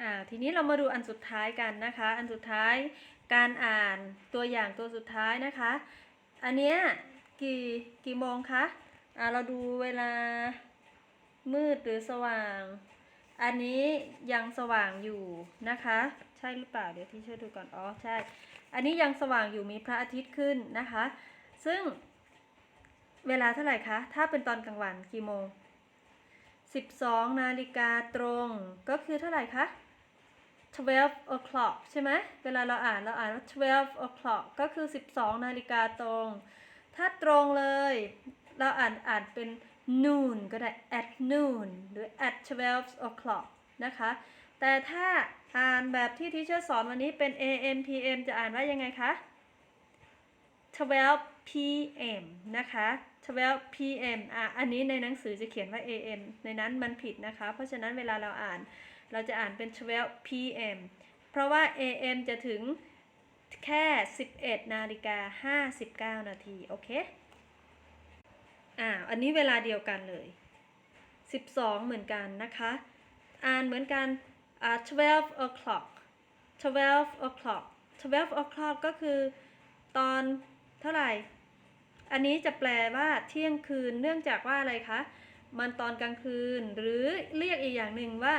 อ่าทีนี้เรามาดูอันสุดท้ายกันนะคะ อันสุดท้ายการอ่านตัวอย่างตัวสุดท้ายนะคะ อันเนี้ยกี่กี่โมงคะอ่าเราดูเวลามืดหรือสว่าง อันนี้ยังสว่างอยู่นะคะ ใช่หรือเปล่าเดี๋ยวที่ช่วยดูก่อนอ๋อใช่ อันนี้ยังสว่างอยู่มีพระอาทิตย์ขึ้นนะคะ ซึ่งเวลาเท่าไหร่คะ ถ้าเป็นตอนกลางวันกี่โมง 12 นาฬิกาตรง ก็คือเท่าไหร่คะ 12 o'clock ใช่ไหมเวลาเราอ่านเราอ่านว่า12 o'clock ก็คือ 12 นาฬิกาตรง ถ้าตรงเลย เราอ่านอ่านเป็น noon ก็ได้ at noon หรือ at 12 o'clock นะคะ แต่ถ้าอ่านแบบที่ทีเชอร์สอนวันนี้เป็น AM PM จะอ่านว่ายังไงคะ 12 p.m. นะคะ 12 p.m. อะ อันนี้ในหนังสือจะเขียนว่า a.m. ในนั้นมันผิดนะคะ เพราะฉะนั้นเวลาเราอ่าน เราจะอ่านเป็น 12 p.m. เพราะว่า a.m. จะถึงแค่ 11 นาฬิกา 59 นาที โอเค อ่า อันนี้เวลาเดียวกันเลย 12 เหมือนกันนะคะ อ่านเหมือนกัน อ่า 12 o'clock 12 o'clock 12 o'clock ก็คือตอนเท่าไหร่ อันนี้จะแปลว่าเที่ยงคืน เนื่องจากว่าอะไรคะ มันตอนกลางคืน หรือเรียกอีกอย่างหนึ่งว่า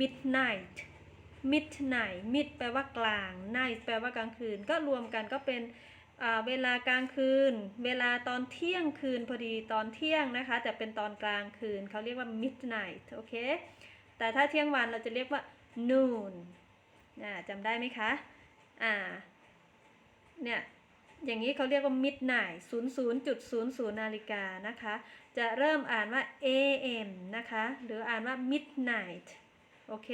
midnight midnight mid แปลว่ากลาง night แปลว่ากลางคืน ก็รวมกันก็เป็นเวลากลางคืน เวลาตอนเที่ยงคืนพอดีตอนเที่ยงนะคะ แต่เป็นตอนกลางคืนเขาเรียกว่า midnight โอเค แต่ถ้าเที่ยงวันเราจะเรียกว่า noon จำได้ไหมคะ อ่า เนี่ย อย่างนี้เขาเรียกว่า midnight 00.00 นาฬิกานะคะ จะเริ่มอ่านว่า am นะคะ หรืออ่านว่า midnight โอเค